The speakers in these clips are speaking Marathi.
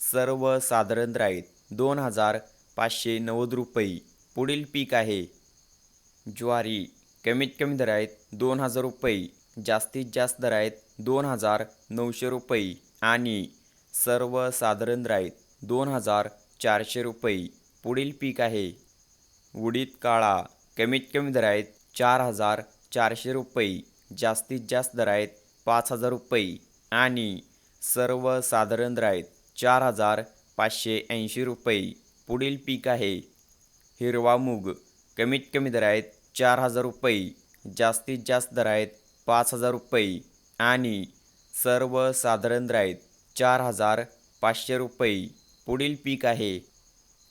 सर्वसाधारण साधारण आहेत दोन हजार पाचशे नव्वद रुपये पुढील पीक आहे. ज्वारी कमीत कमी दर आहेत दोन हजार रुपये जास्तीत जास्त दर आहेत दोन हजार नऊशे रुपये आणि सर्वसाधारण साधारण आहेत दोन हजार चारशे रुपये पुढील पीक आहे. उडीद काळा कमीत कमी दर आहेत चार हजार चारशे रुपये जास्तीत जास्त दर आहेत पाच हजार रुपये आणि सर्वसाधारण दर आहेत चार हजार पाचशे ऐंशी रुपये. पुढील पीक आहे. हिरवा मूग. कमीत कमी दर आहेत चार हजार रुपये. जास्तीत जास्त दर आहेत पाच हजार रुपये. आणि सर्वसाधारण दर आहेत चार हजार पाचशे रुपये. पुढील पीक आहे.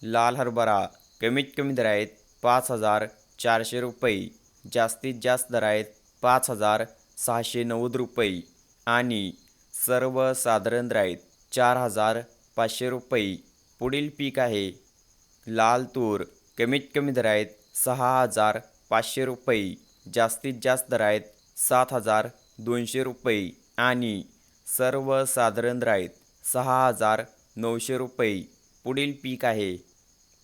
लाल हरभरा. कमीत कमी दर आहेत पाच हजार चारशे रुपये. जास्तीत जास्त दर आहेत पाच हजार सहाशे नव्वद रुपये. आणि सर्वसाधारण दर आहेत चार हजार पाचशे रुपये. पुढील पीक आहे. लाल तूर. कमीत कमी दर आहेत सहा हजार पाचशे रुपये. जास्तीत जास्त दर आहेत सात हजार दोनशे रुपये. आणि सर्वसाधारण दर आहेत सहा हजार नऊशे रुपये. पुढील पीक आहे.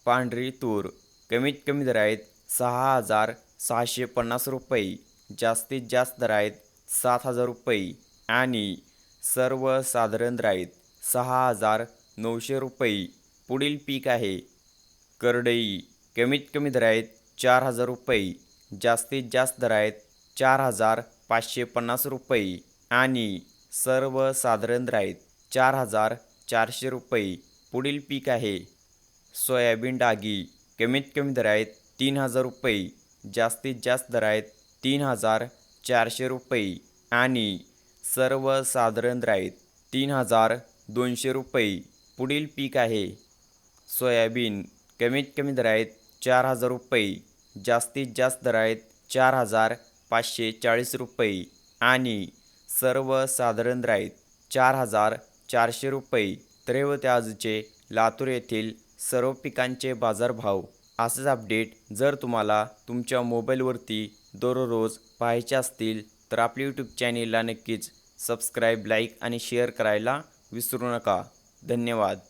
पांढरी तूर. कमीत कमी दर आहेत सहा हजार सहाशे पन्नास रुपये. जास्तीत जास्त दर आहेत सात हजार रुपये. आणि सर्वसाधारण दर आहेत सहा हजार नऊशे रुपये. पुढील पीक आहे. करडई. कमीत कमी दर आहेत चार हजार रुपये. जास्तीत जास्त दर आहेत चार हजार पाचशे पन्नास रुपये. आणि सर्वसाधारण दर आहेत चार हजार चारशे रुपये. पुढील पीक आहे. सोयाबीन डागी. कमीत कमी दर आहेत तीन हजार रुपये. जास्तीत जास्त दर आहेत तीन हजार चारशे रुपये. आणि सर्वसाधारण दर आहेत तीन हजार दोनशे रुपये. पुढील पीक आहे. सोयाबीन कमीत कमी दर आहेत चार हजार रुपये. जास्तीत जास्त दर आहेत चार हजार पाचशे चाळीस रुपये. आणि सर्वसाधारण दर आहेत चार हजार चारशे रुपये. तर आजचे लातूर येथील सर्व पिकांचे बाजारभाव. असेच अपडेट जर तुम्हाला तुमच्या मोबाईलवरती दररोज पाहायचे असतील तर आपले यूट्यूब चॅनेलला नक्कीच सबस्क्राईब लाईक आणि शेअर करायला विसरू नका. धन्यवाद.